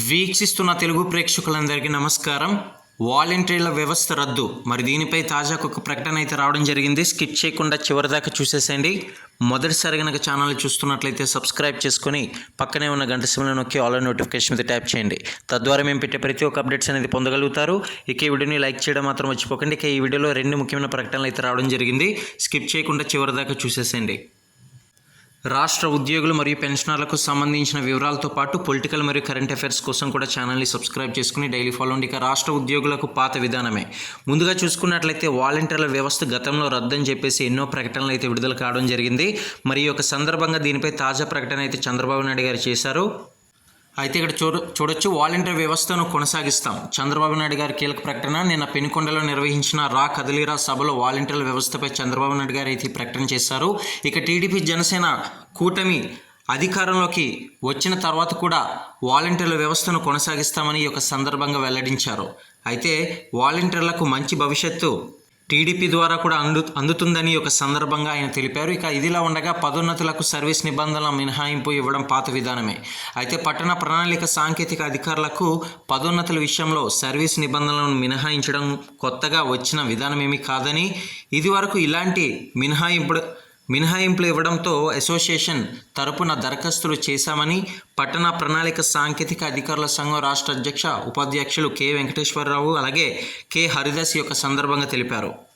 వీక్షిస్తున్న తెలుగు ప్రేక్షకులందరికీ నమస్కారం. వాలంటీర్ల వ్యవస్థ రద్దు. మరి దీనిపై తాజాగా ఒక ప్రకటన అయితే రావడం జరిగింది. స్కిప్ చేయకుండా చివరిదాకా చూసేసేయండి. మొదటిసారి కనుక ఛానల్ చూస్తున్నట్లయితే సబ్స్క్రైబ్ చేసుకొని పక్కనే ఉన్న గంట సిమ్లో నొక్కి ఆల్ నోటిఫికేషన్ మీద ట్యాప్ చేయండి. తద్వారా మేము పెట్టే ప్రతి ఒక్క అప్డేట్స్ అనేది పొందగలుగుతారు. ఇక ఈ వీడియోని లైక్ చేయడం మాత్రం మర్చిపోకండి. ఇక ఈ వీడియోలో రెండు ముఖ్యమైన ప్రకటనలు అయితే రావడం జరిగింది. స్కిప్ చేయకుండా చివరిదాకా చూసేసేయండి. రాష్ట్ర ఉద్యోగులు మరియు పెన్షనర్లకు సంబంధించిన వివరాలతో పాటు పొలిటికల్ మరియు కరెంట్ అఫైర్స్ కోసం కూడా ఛానల్ని సబ్స్క్రైబ్ చేసుకుని డైలీ ఫాలో అండి ఇక రాష్ట్ర ఉద్యోగులకు పాత విధానమే. ముందుగా చూసుకున్నట్లయితే వాలంటీర్ల వ్యవస్థ గతంలో రద్దని చెప్పేసి ఎన్నో ప్రకటనలు అయితే విడుదల కావడం జరిగింది. మరి ఒక యొక్క సందర్భంగా దీనిపై తాజా ప్రకటన అయితే చంద్రబాబు నాయుడు గారు చేశారు. అయితే ఇక్కడ చూడ చూడొచ్చు వాలంటీర్ వ్యవస్థను కొనసాగిస్తాం. చంద్రబాబు నాయుడు గారి కీలక ప్రకటన నిన్న పెనుకొండలో నిర్వహించిన రా కదలిరా సభలో వాలంటీర్ల వ్యవస్థపై చంద్రబాబు నాయుడు గారు అయితే ప్రకటన చేశారు. ఇక టీడీపీ జనసేన కూటమి అధికారంలోకి వచ్చిన తర్వాత కూడా వాలంటీర్ల వ్యవస్థను కొనసాగిస్తామని ఈ యొక్క సందర్భంగా వెల్లడించారు. అయితే వాలంటీర్లకు మంచి భవిష్యత్తు టీడీపీ ద్వారా కూడా అందు అందుతుందని ఒక సందర్భంగా ఆయన తెలిపారు. ఇక ఇదిలా ఉండగా పదోన్నతులకు సర్వీస్ నిబంధనల మినహాయింపు ఇవ్వడం పాత విధానమే. అయితే పట్టణ ప్రణాళిక సాంకేతిక అధికారులకు పదోన్నతుల విషయంలో సర్వీస్ నిబంధనలను మినహాయించడం కొత్తగా వచ్చిన విధానం ఏమీ కాదని ఇదివరకు ఇలాంటి మినహాయింపు మినహాయింపులు ఇవ్వడంతో అసోసియేషన్ తరపున దరఖాస్తులు చేశామని పట్టణ ప్రణాళిక సాంకేతిక అధికారుల సంఘం రాష్ట్ర అధ్యక్ష ఉపాధ్యక్షులు కె. వెంకటేశ్వరరావు అలాగే కె. హరిదాస్ యొక్క సందర్భంగా తెలిపారు.